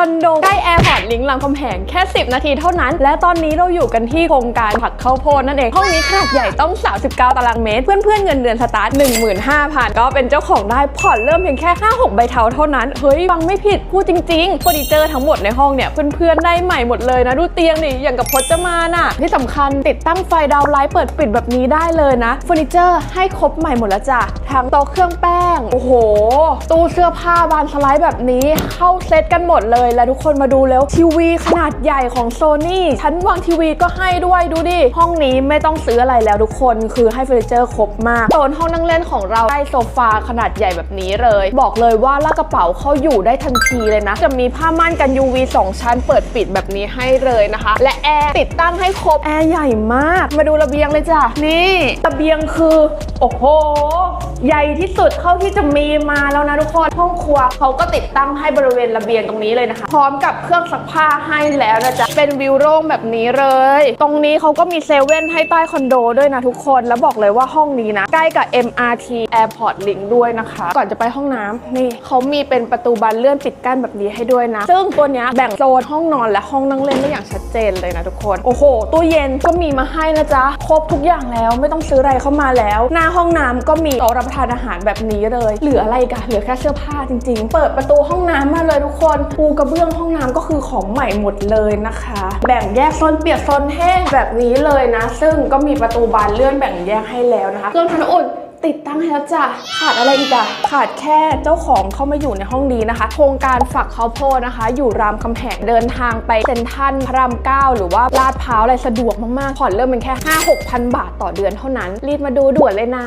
อนโดใกล้แอร์พอร์ตลิงก์รามคำแหงแค่ 10 นาทีเท่านั้น และตอนนี้เราอยู่กันที่โครงการผักข้าวโพดนั่นเอง ห้องนี้ขนาดใหญ่ต้อง 39 ตารางเมตร เพื่อนๆเงินเดือนสตาร์ท 15,000 ก็เป็นเจ้าของได้ผ่อนเริ่มเพียงแค่ 5-6 ใบเทาเท่านั้น เฮ้ยฟังไม่ผิดพูดจริงๆเฟอร์นิเจอร์ทั้งหมดในห้องเนี่ยเพื่อนๆได้ใหม่หมดเลยนะดูเตียงดิอย่างกับพจมานอะที่สำคัญติดตั้งไฟดาวไลท์เปิดปิดแบบนี้ได้เลยนะเฟอร์นิเจอร์ให้ครบใหม่หมดแล้วจ้ะทั้งโต๊ะเครื่องแป้งโอ้โห ตู้เสื้อผ้าบานสไลด์แบบนี้เข้าเซตกันหมดเลยและทุกคนมาดูแล้วทีวีขนาดใหญ่ของโซนี่ชั้นวางทีวีก็ให้ด้วยดูดิ ห้องนี้ไม่ต้องซื้ออะไรแล้วทุกคนคือให้เฟอร์นิเจอร์ครบมากโซนห้องนั่งเล่นของเราได้โซฟาขนาดใหญ่แบบนี้เลย บอกเลยว่าลากกระเป๋าเข้าอยู่ได้ทันทีเลยนะ จะมีผ้าม่านกัน UV 2 ชั้นเปิดปิดแบบนี้ให้เลยนะคะ และแอร์ติดตั้งให้ครบแอร์ใหญ่มาก มาดูระเบียงเลยจ้ะนี่ระเบียงคือโอ้โหใหญ่ที่สุดเท่าที่จะมีมาแล้วนะทุกคนห้องครัวเขาก็ติดตั้งให้บริเวณระเบียงตรงนี้เลยนะคะพร้อมกับเครื่องซักผ้าให้แล้วนะจ๊ะ เป็นวิวโล่งแบบนี้เลย ตรงนี้เขาก็มีเซเว่นให้ใต้คอนโดด้วยนะทุกคน แล้วบอกเลยว่าห้องนี้นะ ใกล้กับ MRT Airport Link ด้วยนะคะ ก่อนจะไปห้องน้ำนี่เขามีเป็นประตูบานเลื่อนปิดกั้นแบบนี้ให้ด้วยนะ ซึ่งตัวนี้แบ่งโซนห้องนอนและห้องนั่งเล่นได้อย่างชัดเจนเลยนะทุกคน โอ้โหตู้เย็นก็มีมาให้นะจ๊ะ ครบทุกอย่างแล้วไม่ต้องซื้ออะไรเข้ามาแล้ว หน้าห้องน้ำก็มีโต๊ะรับประทานอาหารแบบนี้เลย เหลืออะไรกันเหลือแค่เสื้อผ้าจริง ๆ เปิดประตูห้องน้ำมาเลยทุกคนปูกระเบื้องห้องน้ำก็คือของใหม่หมดเลยนะคะ แบ่งแยกโซนเปียกโซนแห้งแบบนี้เลยนะ ซึ่งก็มีประตูบานเลื่อนแบ่งแยกให้แล้วนะคะเครื่องทำน้ำอุ่นติดตั้งให้แล้วจ้ะ ขาดอะไรอีกอะขาดแค่เจ้าของเข้ามาอยู่ในห้องนี้นะคะ โครงการฝักข้าวโพดนะคะ อยู่รามคำแหงเดินทางไปเซ็นทรัลพระรามเก้าหรือว่าลาดพร้าวอะไรสะดวกมากๆผ่อนเริ่มเป็นแค่ 5-6พันบาทต่อเดือนเท่านั้น รีบมาดูด่วนเลยนะ